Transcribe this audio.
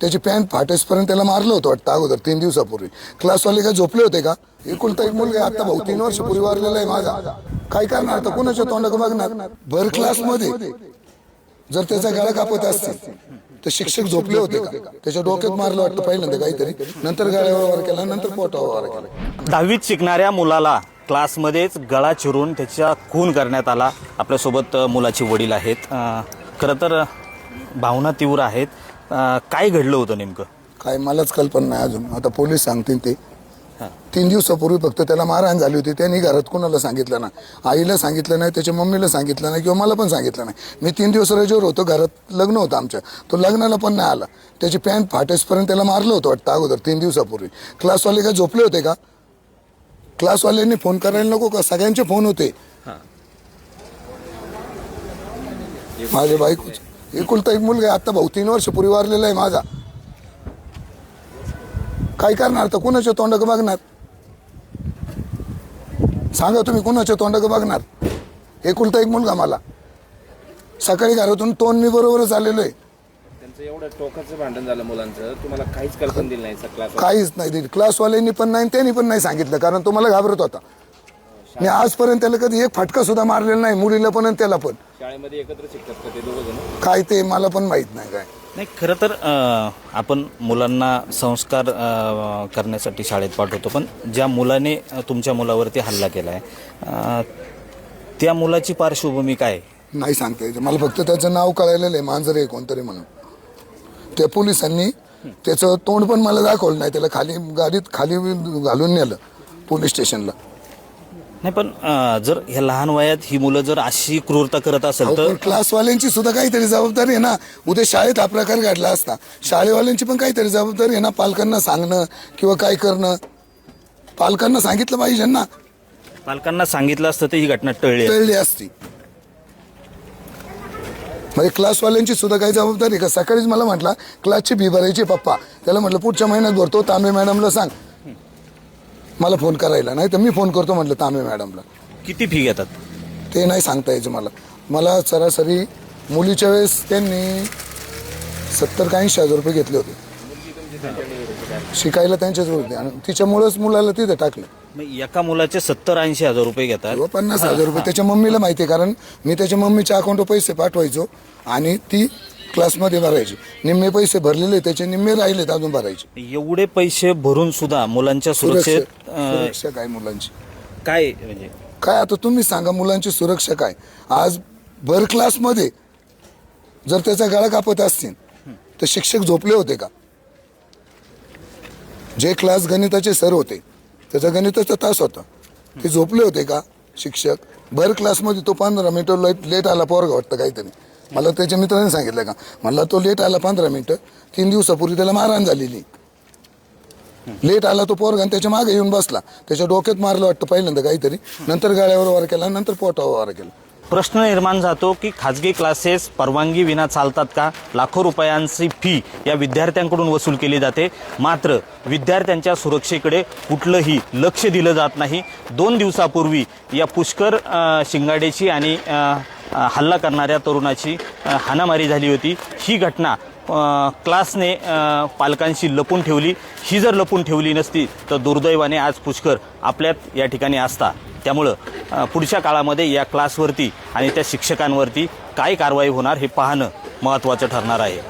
त्याची पॅन्ट फाटेसपर्यंत त्याला मारलं होतं वाटतं अगोदर तीन दिवसापूर्वी. क्लासवाले काय झोपले होते का? एकुलता एक मुलगा आता भाऊ तीन वर्षापूर्वी वारलेला आहे माझा. काय करणार आता? कोणाच्या तोंडाक बघणार? भर क्लासमध्ये. जर त्याचा गळा कापत असतील तर शिक्षक झोपले होते का? त्याच्या डोक्यात मारलं वाटतं पहिल्यांदा काहीतरी. नंतर गळ्यावर वार केला नंतर पोटावर वार केला. दहावीत शिकणाऱ्या मुलाला क्लासमध्येच गळा चिरून त्याच्या खून करण्यात आला. आपल्यासोबत मुलाचे वडील आहेत. खरं तर भावना तीव्र आहेत. अ, काय घडलं होतं नेमकं? काय मलाच कल्पना नाही अजून. आता पोलीस सांगतील ते. तीन दिवसापूर्वी फक्त त्याला मारहाण झाली होती. त्यांनी घरात कोणाला सांगितलं ना आईला सांगितलं नाही त्याच्या मम्मीला सांगितलं नाही किंवा मला पण सांगितलं नाही. मी तीन दिवस रजेवर होतो. घरात लग्न होतं आमच्या. तो लग्नाला पण नाही आला. त्याची पॅन्ट फाटेसपर्यंत त्याला मारलं होतं वाटतं अगोदर तीन दिवसापूर्वी. क्लासवाले काय झोपले होते का? क्लासवाल्यांनी फोन करायला नको का? सगळ्यांचे फोन होते. माझे बायको एकुलता एक मुलगा आता भाऊ तीन वर्षापूर्वी वारलेला आहे माझा. काय करणार? तर कुणाच्या तोंडाक बघणार? सांगा तुम्ही कुणाच्या तोंडाक बघणार? एकुलता एक मुलगा मला. सकाळी घरातून तोंड मी बरोबरच आलेलो आहे. त्यांचं एवढं टोकाचं भांडण झालं मुलांचं. तुम्हाला काहीच कल्पना दिली नाही काहीच दिली. क्लासवाल्यांनी पण नाही त्यांनी पण नाही सांगितलं कारण तो मला घाबरत होता. मी आजपर्यंत त्याला कधी एक फटका सुद्धा मारलेला नाही मुलीला पण आणि त्याला पण. शाळेमध्ये एकत्र शिकतात का ते दोघं जण? काय ते मला पण माहीत नाही काय. नाही खरं तर अ, आपण मुलांना संस्कार अ, करण्यासाठी शाळेत पाठवतो पण ज्या मुलाने अ, तुमच्या मुलावरती हल्ला केला आहे त्या मुलाची पार्श्वभूमी काय? आहे? नाही सांगता यायचं मला फक्त त्याचं नाव कळालेलं आहे मांजरे कोणतरी म्हणून. त्या पोलिसांनी त्याचं तोंड पण मला दाखवलं नाही त्याला खाली गाडीत खाली घालून नेलं पोलीस स्टेशनला. नाही पण अ, जर ह्या लहान वयात ही मुलं जर अशी क्रूरता करत असेल तर क्लासवाल्यांची सुद्धा काहीतरी जबाबदारी आहे ना. उद्या शाळेत हा प्रकार घडला असता शाळेवाल्यांची पण काहीतरी जबाबदारी आहे ना पालकांना सांगणं किंवा काय करणं. पालकांना सांगितलं पाहिजे ना. पालकांना सांगितलं असतं तर ही घटना टळली असती. टळली असती. म्हणजे क्लासवाल्यांची सुद्धा काही जबाबदारी आहे का? सकाळीच मला म्हटलं क्लासची फी भरायची पप्पा. त्याला म्हटलं पुढच्या महिन्यात भरतो तांबे मॅडमला सांग. मला फोन करायला. नाही तर मी फोन करतो म्हटलं तांबे मॅडमला. किती फी घेतात? ते नाही सांगता यायचं मला. मला सरासरी मुलीच्या वेळेस त्यांनी सत्तर का ऐंशी हजार रुपये घेतले होते. शिकायला त्यांच्याच होते. आणि तिच्यामुळेच मुलाला तिथे टाकलं. मग एका मुलाचे सत्तर ऐंशी हजार रुपये घेतात. किंवा पन्नास हजार रुपये. त्याच्या मम्मीला माहिती आहे कारण मी त्याच्या मम्मीच्या अकाउंटवर पैसे पाठवायचो आणि ती क्लासमध्ये भरायची. निम्मे पैसे भरलेले त्याचे निम्मे राहिलेत अजून भरायचे. एवढे पैसे भरून सुद्धा मुलांच्या सुरक्षेत सुरक्षा अ, सुरक्षा काय मुलांची? काय म्हणजे? काय आता तुम्ही सांगा मुलांची सुरक्षा काय? आज भर क्लासमध्ये जर त्याचा गळा कापत असतील तर शिक्षक झोपले होते का? जे क्लास गणिताचे सर होते त्याचा गणिताचा तास होता. ते झोपले होते का शिक्षक? भर क्लासमध्ये तो पंधरा मिनिटं लेट लेट आला पोरगा वाटतं काहीतरी. मला त्याच्या मित्राने सांगितलं का मला तो लेट आला पंधरा मिनिटं तीन दिवसापूर्वी त्याला मारहाण झालेली. लेट आला तो पोरगा आणि त्याच्यामागे येऊन बसला. त्याच्या डोक्यात मारलं वाटतं पहिल्यांदा काहीतरी. नंतर गाड्यावर वार केला नंतर पोटावर वार केला. प्रश्न निर्माण जातो की खाजगी क्लासेस परवानगी विना चालतात का? लाखो रुपयांची फी या विद्यार्थ्यांकडून वसूल केली जाते. मात्र विद्यार्थ्यांच्या सुरक्षेकडे कुठलंही लक्ष दिलं जात नाही. दोन दिवसापूर्वी या पुष्कर शिंगाडेची आणि हल्ला करणाऱ्या तरुणाची हाणामारी झाली होती. ही घटना क्लासने पालकांशी लपून ठेवली. ही जर लपून ठेवली नसती तर दुर्दैवाने आज पुष्कर आपल्यात या ठिकाणी असता त्यामुळं पुढच्या काळामध्ये या क्लासवरती आणि त्या शिक्षकांवरती काय कारवाई होणार हे पाहणं महत्त्वाचं ठरणार आहे.